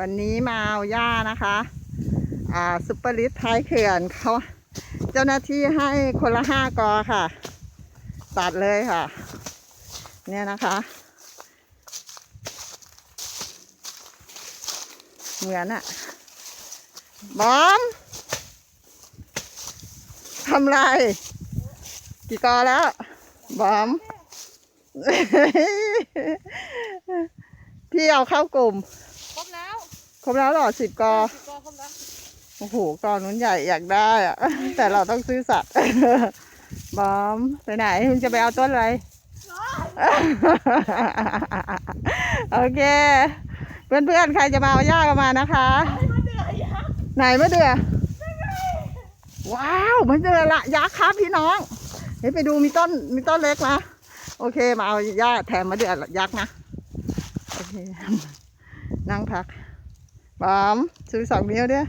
วันนี้มาเอาหญ้านะคะ อ่าซุปเปอร์ลิสท้ายเขื่อนเขาเจ้าหน้าที่ให้คนละห้ากอค่ะ ตัดเลยค่ะ เนี่ยนะคะ เหมือนอะบอมทำไร กี่กอแล้ว บอม พี่เอาเข้ากลุ่ม ครบแล้วครบแล้วเหรอสิบกอสิบกอครบแล้วโอ้โหกอนู้นใหญ่อยากได้อะ แต่เราต้องซื้อสัตว์ บอมไปไหนคุณจะไปเอาต้นอะไร โอเค เพื่อนๆ ใครจะมาเอาหญ้าก็มานะคะ ไหนมะเดือ ว้าวมะเดือละยักษ์ครับพี่น้องเฮ้ยไปดูมีต้นมีต้นเล็กนะ โอเค มาเอาหญ้าแถมมะเดือยักษ์นะ โอเค นั่งพัก บามซื้อสองเมียวเด้อ